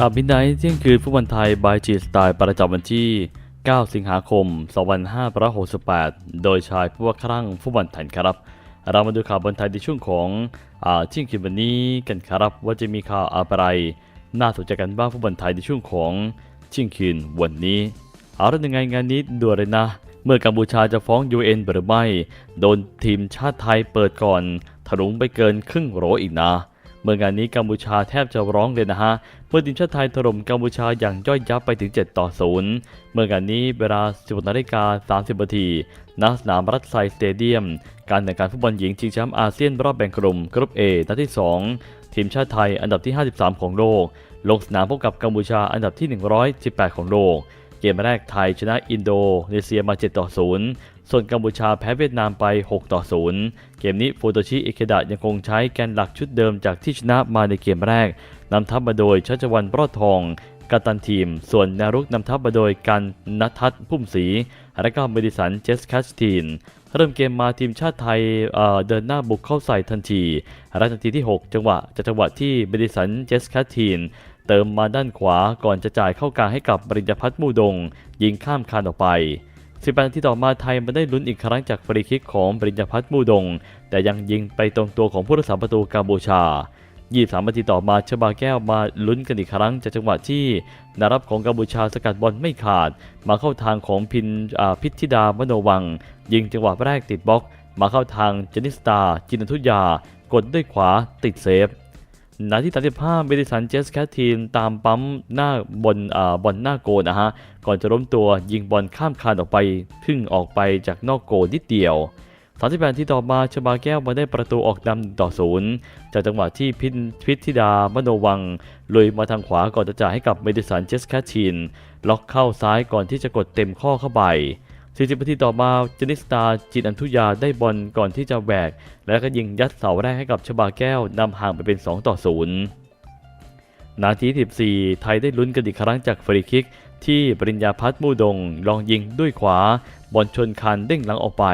ข่าวมิดไนท์เที่ยงคืนฟุตบอลไทยบายจีสไตล์ประจำวันที่ 9 สิงหาคม 2568 โดยชายผู้ว่าครั่งฟุตบอลไทยครับ เรามาดูข่าวบอลไทยในช่วงของอาเที่ยงคืนวันนี้กันครับว่าจะมีข่าวอะไร น่าสนใจกันบ้างฟุตบอลไทยในช่วงของเที่ยงคืนวันนี้ เอาละยังไงงานนี้ด่วนเลยนะ เมื่อกัมพูชาจะฟ้อง UN หรือไม่ โดนทีมชาติไทยเปิดก่อนถลุงไปเกินครึ่งโหรอีกนะ เมื่องานนี้กัมพูชาแทบจะร้องเลยนะฮะ เมื่อทีมชาติไทยถล่มกัมพูชาอย่างย่อยยับไปถึง 7 ต่อ 0 เมื่องานนี้เวลา 16นาฬิกา30นาทีณสนามรัฐไซสเตเดียม การแข่งขันฟุตบอลหญิงชิงแชมป์อาเซียนรอบแบ่งกลุ่มกรุ๊ป A นัดที่ 2 ทีมชาติไทยอันดับที่ 53 ของโลก ลงสนามพบกับกัมพูชาอันดับที่ 118 ของโลกเกมแรกไทยชนะอินโดนีเซียมา 7 ต่อ 0 ส่วนกัมพูชาแพ้เวียดนามไป 6 ต่อ 0 เกมนี้ฟูโตชิอิเคดะยังคงใช้แกนหลักชุดเดิมจากที่ชนะมาในเกมแรกนำทัพมาโดยชัชวันรอดทองกัตันทีม ส่วนนวรุกนำทัพมาโดยกันนัทัศน์พุ่มศรีและก็เมดิสันเจสคัสตีน เริ่มเกมมาทีมชาติไทยเเดินหน้าบุกเข้าใส่ทันทีและนาทีที่ 6 จังหวะจากจังหวะที่เมดิสันเจสคัสตีนเติมมาด้านขวาก่อนจะจ่ายเข้ากลางให้กับปริญญพัฒน์มูดง ยิงข้ามคานออกไป 18นาทีต่อมาไทยมาได้ลุ้นอีกครั้งจากฟรีคิกของปริญญาพัฒน์มูดง แต่ยังยิงไปตรงตัวของผู้รักษาประตูกัมพูชา 23นาทีต่อมาชบาแก้วมาลุ้นกันอีกครั้งจากจังหวะที่นารับของกัมพูชาสกัดบอลไม่ขาด มาเข้าทางของพินอ่าพิธิดามโนวัง ยิงจังหวะแรกติดบล็อก มาเข้าทางเจนิสตาจินทุยากดด้วยขวาติดเซฟ นาที35เบดิสันเจสแคททีนตามปั๊มหน้าบนอ่าบอลหน้าโกนะฮะ ก่อนจะล้มตัวยิงบอลข้ามคานออกไป พึ่งออกไปจากนอกโกนิดเดียว38ที่ต่อมาชบาแก้วมาได้ประตูออกนำต่อศูนย์จากจังหวะที่พินพิธิดามโนวังลุยมาทางขวาก่อนจะจ่ายให้กับเมดิสันเจสแคททีนล็อกเข้าซ้ายก่อนที่จะกดเต็มข้อเข้าไป 40นาทีต่อมาเจนิสตาจินอันทุยาได้บอลก่อนที่จะแหวก แล้วก็ยิงยัดเสาแรกให้กับชบาแก้วนำห่างไปเป็น 2 ต่อ 0 นาที 14 ไทยได้ลุ้นกันอีกครั้งจากฟรีคิก ที่ปริญญาพัฒน์มูดง ลองยิงด้วยขวา บอลชนคานเด้งหลังออกไป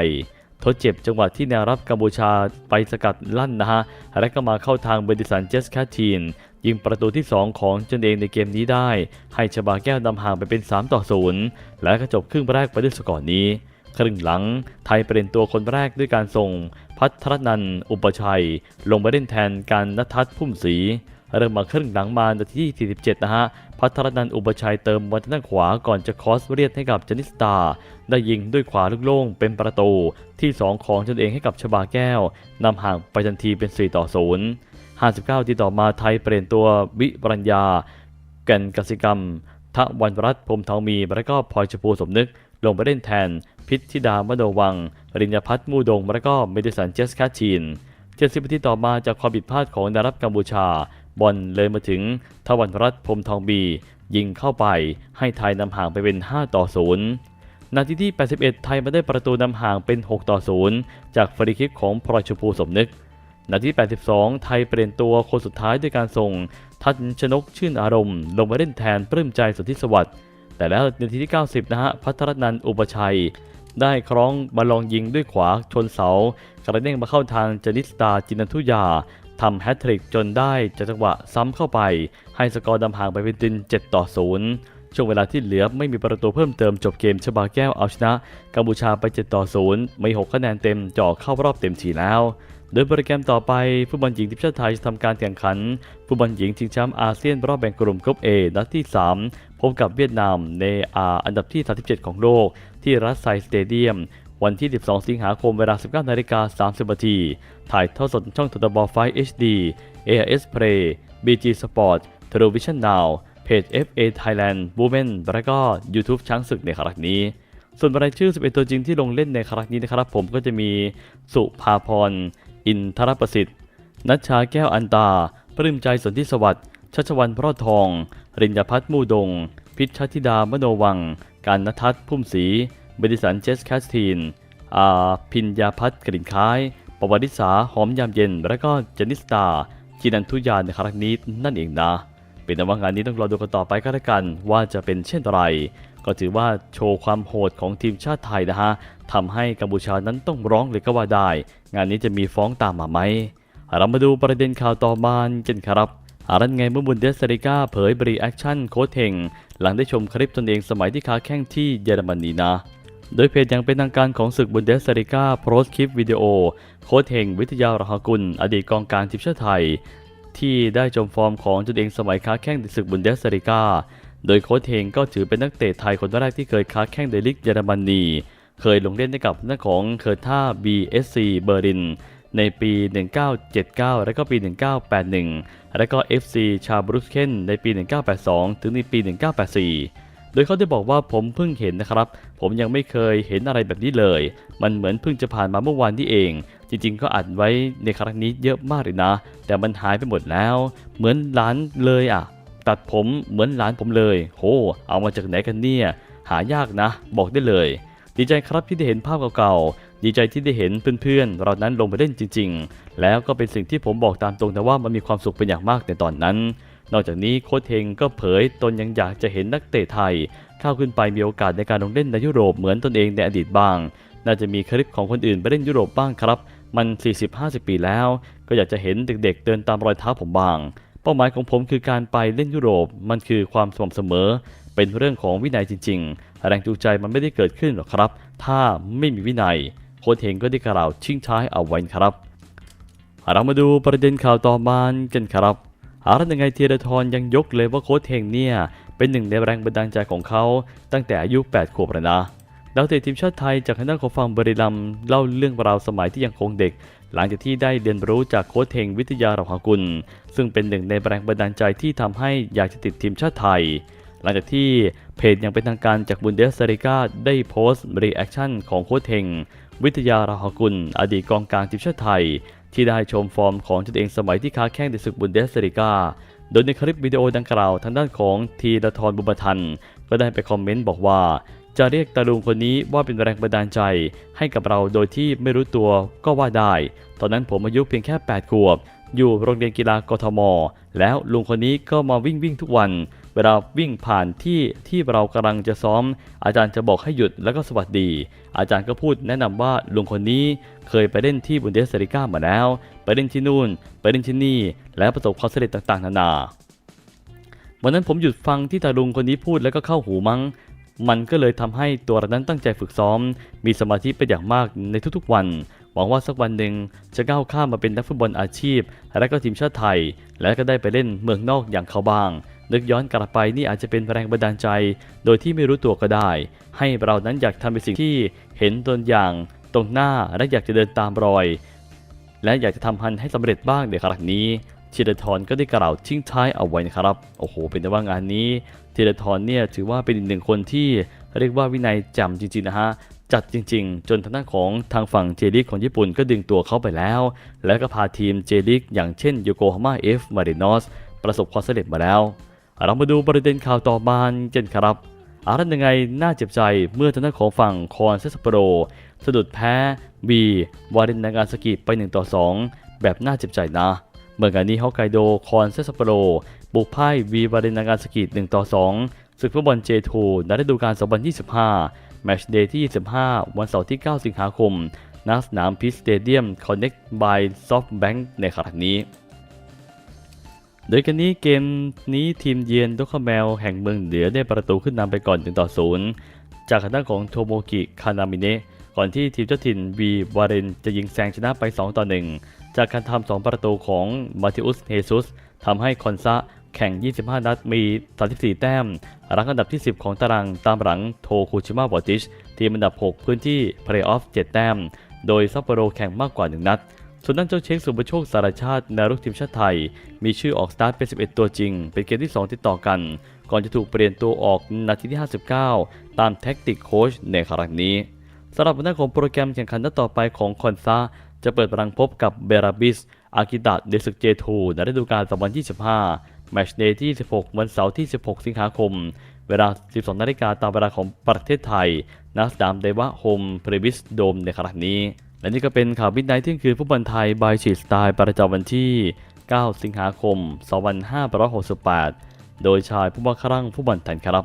ทดเจ็บจังหวะที่แนวรับกัมพูชาไปสกัดลั่นนะฮะ และก็มาเข้าทางเบดิสันเจสคาทีน ยิงประตูที่ 2 ของตนเองในเกมนี้ได้ ให้ชบาแก้วนำห่างไปเป็น 3 ต่อ 0 และก็จบครึ่งแรกไปด้วยสกอร์นี้ครึ่งหลัง ไทยเป็นตัวคนแรกด้วยการส่ง พัทรนันอุปชัย ลงไปเล่นแทนการนัทัศพุ่มศรี เริ่มมาครึ่งหลังมานาทีที่ 47 นะฮะ พัทรนันอุปชัยเติมบอลทางด้านขวาก่อนจะคอสเรียดให้กับจนิสตา ได้ยิงด้วยขวาลูกโล่งเป็นประตู ที่ 2 ของตนเองให้กับชบาแก้วนำห่างไปทันทีเป็น 4 ต่อ 0 59 ที่ต่อมาไทยเปลี่ยนตัววิบรัญญา แก่นกสิกรรมทวันรัตพรมทองมีและก็พลอยชพูสมนึก ลงไปเล่นแทน พิษธิดามโนวังริญญพัฒน์มูดงและก็เมดิสันเจสคาชีน70นาทีต่อมาจากความผิดพลาดของดารับกัมพูชา บอลเลยมาถึงทวันรัตพรมทองบี ยิงเข้าไปให้ไทยนำห่างไปเป็น 5 ต่อ 0 นาทีที่ 81 ไทยมาได้ประตูนำห่างเป็น 6 ต่อ 0 จากฟรีคิกของพลอยชมพูสมนึก นาที 82 ไทยเปลี่ยนตัวคนสุดท้ายด้วยการส่ง ทันชนกชื่นอารมณ์ ลงมาเล่นแทนปลื้มใจสุทธิสวัสดิ์แต่แล้วนาทีที่ 90 นะฮะพัทรนันท์อุปชัย ได้คล้องบอลลองยิงด้วยขวาชนเสากระเด้งมาเข้าทางจนิสตาจินันทุยา ทำแฮตทริกจนได้จ,จังหวะซ้ำเข้าไป ให้สกอร์ดำห่างไปเป็นติน 7 ต่อ 0 ช่วงเวลาที่เหลือไม่มีประตูเพิ่มเติมจบเกมชบาแก้วเอาชนะกัมพูชาไป 7 ต่อ 0 ไม่ 6 คะแนนเต็มจ่อเข้ารอบเต็มทีแล้ว โดยโปรแกรมต่อไปฟุตบอลหญิงทีมชาติไทยจะทำการแข่งขันฟุตบอลหญิงชิงแชมป์อาเซียนรอบแบ่งกลุ่มกรุ๊ป A นัดที่ 3 พบกับเวียดนามในอาอันดับที่ 37 ของโลกที่รัสไซสเตเดียม วันที่ 12 สิงหาคมเวลา 19นาฬิกา30นาทีถ่ายทอดสดช่องทตบไฟ HD AIS Play BG Sport Television Now เพจ FA Thailand Women และก็ YouTube ช้างศึกในครั้งนี้ ส่วนรายชื่อ 11 ตัวจริงที่ลงเล่นในครั้งนี้นะครับ ผมก็จะมีสุภาพร อินทรประสิทธิ์ นัชชาแก้วอันตา ปลื้มใจสนธิสวัสดิ์ชัชวันพรอดทอง ริญญพัฒน์มูดง พิชชธิดามโนวัง การนทัศน์พุ่มศรี บดิสันเจสแคสทีนอาพิญญาพัฒน์กลิ่นคล้าย ปวัติสาหอมยามเย็น และก็เจนิสตาจินันทุยานในครั้งนี้นั่นเองนะ เป็นแต่ว่างานนี้ต้องรอดูกันต่อไปก็แล้วกันว่าจะเป็นเช่นไร ก็ถือว่าโชว์ความโหดของทีมชาติไทยนะฮะทำให้กัมพูชานั้นต้องร้องเลยก็ว่าได้ งานนี้จะมีฟ้องตามมาไหม เรามาดูประเด็นข่าวต่อมากันครับอารันไงเมื่อบุนเดสเริก้าเผยบรีแอคชั่นโค้ชเฮงหลังได้ชมคลิปตนเองสมัยที่ค้าแข่งที่เยอรมนีนะ โดยเพจอย่างเป็นทางการของศึกบุนเดสเริก้าโพสต์คลิปวิดีโอ โค้ชเฮงวิทยารหกุล อดีตกองกางทีมชาติไทย ที่ได้ชมฟอร์มของตนเองสมัยค้าแข่งในศึกบุนเดสเริก้าโดยโค้ชเฮงก็ถือเป็นนักเตะไทยคนแรกที่เคยค้าแข่งในลีกเยอรมนีเคยลงเล่นให้กับนักของเคอร์ท่า BSC เบอร์ลินในปี 1979 และก็ปี 1981 และก็ FC ชาบรุสเคนในปี 1982 ถึงในปี 1984 โดยเขาได้บอกว่าผมเพิ่งเห็นนะครับ ผมยังไม่เคยเห็นอะไรแบบนี้เลย มันเหมือนเพิ่งจะผ่านมาเมื่อวานที่เอง จริงๆ ก็อัดไว้ในครั้งนี้เยอะมากเลยนะ แต่มันหายไปหมดแล้ว เหมือนหลานเลยอะ ตัดผมเหมือนหลานผมเลย โห เอามาจากไหนกันเนี่ย หายากนะ บอกได้เลย ดีใจครับที่ได้เห็นภาพเก่าๆ ดีใจที่ได้เห็นเพื่อนๆ เรานั้นลงไปเล่นจริง ๆ แล้วก็เป็นสิ่งที่ผมบอกตามตรงนะว่ามันมีความสุขเป็นอย่างมากในตอนนั้น นอกจากนี้โค้ชเฮงก็เผยตนยังอยากจะเห็นนักเตะไทยเข้าขึ้นไปมีโอกาสในการลงเล่นในยุโรปเหมือนตนเองในอดีตบ้าง น่าจะมีคลิปของคนอื่นไปเล่นยุโรปบ้างครับ มัน 40-50 ปีแล้ว ก็อยากจะเห็นเด็กๆ เดินตามรอยเท้าผมบ้าง เป้าหมายของผมคือการไปเล่นยุโรป มันคือความสม่ำเสมอ เป็นเรื่องของวินัยจริง ๆ แรงจูงใจมันไม่ได้เกิดขึ้นหรอกครับ ถ้าไม่มีวินัย โค้ชเฮงก็ได้กล่าวชิงท้ายเอาไว้ครับ เรามาดูประเด็นข่าวต่อมากันครับ หารัยังไงเทียรทรยังยกเลยว่าโค้ชเฮงเนี่ย เป็นหนึ่งในแรงบันดาลใจของเขา ตั้งแต่อายุ 8 ขวบแล้วนะดาวเตะทีมชาติไทยจากคณะของฟังบริลัมเล่าเรื่องราวสมัยที่ยังคงเด็ก หลังจากที่ได้เรียนรู้จากโค้ชเฮงวิทยาราหากุล ซึ่งเป็นหนึ่งในแรงบันดาลใจที่ทำให้อยากจะติดทีมชาติไทย หลังจากที่เพจย่างเป็นทางการจากบุนเดสเริกาได้โพสต์รีแอคชั่นของโค้ชเฮงวิทยาราหกุล อดีตกองกลางทีมชาติไทย ที่ได้ชมฟอร์มของตนเองสมัยที่ค้าแข่งในศึกบุนเดสเริกา โดยในคลิปวิดีโอดังกล่าวทางด้านของทีละทรบุญทัน ก็ได้ไปคอมเมนต์บอกว่า จะเรียกตาลุงคนนี้ว่าเป็นแรงบันดาลใจ ให้กับเราโดยที่ไม่รู้ตัวก็ว่าได้ ตอนนั้นผมอายุเพียงแค่ 8 ขวบ อยู่โรงเรียนกีฬากทม แล้วลุงคนนี้ก็มาวิ่งวิ่งทุกวัน เวลาวิ่งผ่านที่ที่เรากำลังจะซ้อม อาจารย์จะบอกให้หยุดแล้วก็สวัสดี อาจารย์ก็พูดแนะนำว่าลุงคนนี้เคยไปเล่นที่บุนเดสเซริก้ามาแล้ว ไปเล่นที่นู่น ไปเล่นที่นี่ และประสบความสำเร็จต่างๆ นานาวันนั้นผมหยุดฟังที่ตาลุงคนนี้พูดแล้วก็เข้าหูมั้ง มันก็เลยทำให้ตัวเรานั้นตั้งใจฝึกซ้อม มีสมาธิเป็นอย่างมากในทุกๆ วันหวังว่าสักวันหนึ่งจะก้าวข้ามมาเป็นนักฟุตบอลอาชีพ และก็ทีมชาติไทย และก็ได้ไปเล่นเมืองนอกอย่างเขาบ้าง นึกย้อนกลับไปนี่อาจจะเป็นแรงบันดาลใจ โดยที่ไม่รู้ตัวก็ได้ ให้เรานั้นอยากทำในสิ่งที่เห็นตัวอย่าง ตรงหน้าและอยากจะเดินตามรอย และอยากจะทำพันให้สำเร็จบ้างในครั้งนี้ธีรทรก็ได้กล่าวทิ้งท้ายเอาไว้นะครับโอ้โห เป็นแต่ว่างานนี้ธีรทรเนี่ยถือว่าเป็นอีกหนึ่งคนที่เรียกว่าวินัยจำจริงๆนะฮะจัดจริงๆ จนทางด้านของทางฝั่งเจลิกของญี่ปุ่นก็ดึงตัวเขาไปแล้ว แล้วก็พาทีมเจลิกอย่างเช่นโยโกฮาม่าเอฟมารินอสประสบความสำเร็จมาแล้ว เรามาดูประเด็นข่าวต่อมากันครับอารันยังไงน่าเจ็บใจเมื่อทางด้านของฝั่งคอนเซสโปโรสะดุดแพ้บีวารินนางาสกิไป1ต่อ2 แบบน่าเจ็บใจนะเมื่องานนี้ฮอกไกโดคอนเซสโปโรบุกพ่ายวีวารินนางาสกิ1ต่อ2ศึกฟุตบอล J2 ในฤดูกาล 2025 แมชเดย์ที่ 25 วันเสาร์ที่ 9 สิงหาคมณสนามพีสเตเดียมคอนเน็กต์บายซอฟต์แบงค์ในครั้งนี้ โดยกันนี้เกมนี้ทีมเยือนโดคาแมลแห่งเมืองเหนือได้ประตูขึ้นนำไปก่อน1ต่อ0จากทางด้านของโทโมกิคานามิเนะก่อนที่ทีมเจ้าถิ่นวีวาเรนจะยิงแซงชนะไป 2 ต่อ 1 จากการทำ 2 ประตูของมาติอุสเฮซุสทำให้คอนซะแข่ง 25 นัด มี 34 แต้ม รังอันดับที่ 10 ของตาราง ตามหลังโทคุชิมะบอติช ทีมอันดับ 6 พื้นที่เพลย์ออฟ 7 แต้ม โดยซัปโปโรแข่งมากกว่า 1 นัด ส่วนด้านเจ้าเช็คสุปโชคสารชาตินารุกทีมชาติไทย มีชื่อออกสตาร์ทเป็น 11 ตัวจริง เป็นเกมที่ 2 ติดต่อกัน ก่อนจะถูกเปลี่ยนตัวออกนาทีที่ 59 ตามแท็กติกโค้ชในครั้งนี้สำหรับวันหน้าของโปรแกรมแข่งขันนัดต่อไปของคอนซาจะเปิดพลังพบกับเบราบิส อากิตะเดซึกเจทูในฤดูกาล2025 แมชเดย์ที่ 16 วันเสาร์ที่ 16 สิงหาคม เวลา 12 นาฬิกาตามเวลาของประเทศไทยณสนามเดวะโฮมเพรวิสโดมในครั้งนี้ และนี่ก็เป็นข่าวบิดไนท์เที่ยงคืนฟุตบอลไทยบายชีสไตล์ประจำวันที่ 9 สิงหาคม 2568 โดยชายผู้ว่าครั่งฟุตบอลไทยครับ